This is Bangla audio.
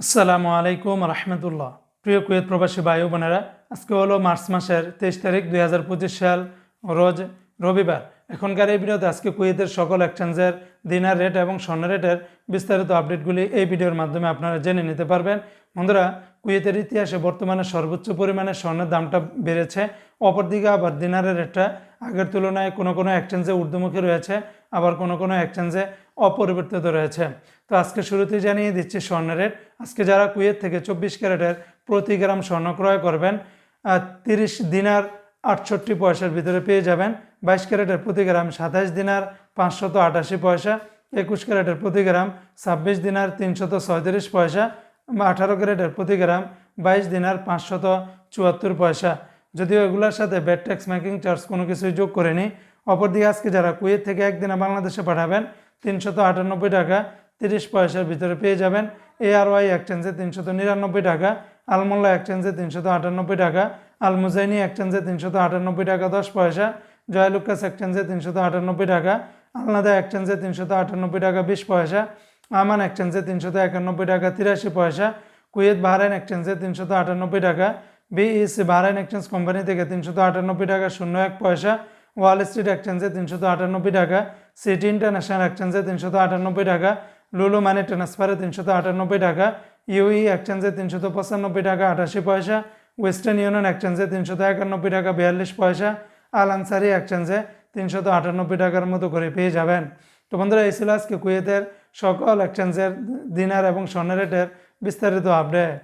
আসসালামু আলাইকুম রহমতুল্লাহ। প্রিয় কুয়েত প্রবাসী ভাই বোনেরা, আজকে হলো মার্চ মাসের তেইশ তারিখ দুই হাজার পঁচিশ সাল, রোজ রবিবার। এখনকার এই ভিডিওতে আজকে কুয়েতের সকল এক্সচেঞ্জের দিনার রেট এবং স্বর্ণ রেটের বিস্তারিত আপডেটগুলি এই ভিডিওর মাধ্যমে আপনারা জেনে নিতে পারবেন। বন্ধুরা, কুয়েতের ইতিহাসে বর্তমানে সর্বোচ্চ পরিমাণে স্বর্ণের দামটা বেড়েছে। অপরদিকে আবার দিনারের রেটটা আগের তুলনায় কোনো কোনো এক্সচেঞ্জে ঊর্ধ্বমুখী রয়েছে, আবার কোনো কোনো এক্সচেঞ্জে অপরিবর্তিত রয়েছে। তো আজকে শুরুতেই জানিয়ে দিচ্ছি স্বর্ণের রেট আজকে যারা কুয়েত থেকে চব্বিশ ক্যারেটের প্রতি গ্রাম স্বর্ণ ক্রয় করবেন তিরিশ দিনার আটষট্টি পয়সার ভিতরে পেয়ে যাবেন। বাইশ ক্যারেটের প্রতি গ্রাম সাতাশ দিনার পাঁচশত আটাশি পয়সা, একুশ ক্যারেটের প্রতি গ্রাম ছাব্বিশ দিনার তিনশত ছয়ত্রিশ পয়সা আঠারো ক্যারেটের প্রতি গ্রাম বাইশ দিনার পাঁচশত চুয়াত্তর পয়সা। যদিও এগুলোর সাথে ব্যাড ট্যাক্স মেকিং চার্জ কোনো কিছুই যোগ করেনি। অপরদিকে আজকে যারা কুয়েত থেকে একদিনে বাংলাদেশে পাঠাবেন, তিনশত আটানব্বই টাকা তিরিশ পয়সার ভিতরে পেয়ে যাবেন এআরওয়াই এক্সচেঞ্জে তিনশত নিরানব্বই টাকা আলমোল্লা এক্সচেঞ্জে তিনশত আটানব্বই টাকা আলমুজাইনি এক্সচেঞ্জে তিনশত আটানব্বই টাকা, দশ পয়সা জয়লুকাস এক্সচেঞ্জে তিনশত আটানব্বই টাকা আলনাদা এক্সচেঞ্জে তিনশত আটানব্বই টাকা, বিশ পয়সা আমান এক্সচেঞ্জে তিনশত একানব্বই টাকা, তিরাশি পয়সা কুয়েত বাহরাইন এক্সচেঞ্জে তিনশত আটানব্বই টাকা বিইসি বাহরাইন এক্সচেঞ্জ কোম্পানি থেকে তিনশত আটানব্বই টাকা, শূন্য এক পয়সা ওয়াল স্ট্রিট এক্সচেঞ্জে তিনশত আটানব্বই টাকা সিটি ইন্টারন্যাশনাল এক্সচেঞ্জে তিনশত আটানব্বই টাকা লুলু মানি ট্রান্সফারে তিনশত আটানব্বই টাকা, ইউই এক্সচেঞ্জে তিনশত পঁচানব্বই টাকা, আটাশি পয়সা, ওয়েস্টার্ন ইউনিয়ন এক্সচেঞ্জে তিনশত একানব্বই টাকা, বিয়াল্লিশ পয়সা আল আনসারি এক্সচেঞ্জে তিনশত আটানব্বই টাকার মতো করে পেয়ে যাবেন। তো বন্ধুরা, এই ছিল আজকে কুয়েতের সকল এক্সচেঞ্জের দিনার এবং স্বর্ণ রেটের বিস্তারিত আপডেট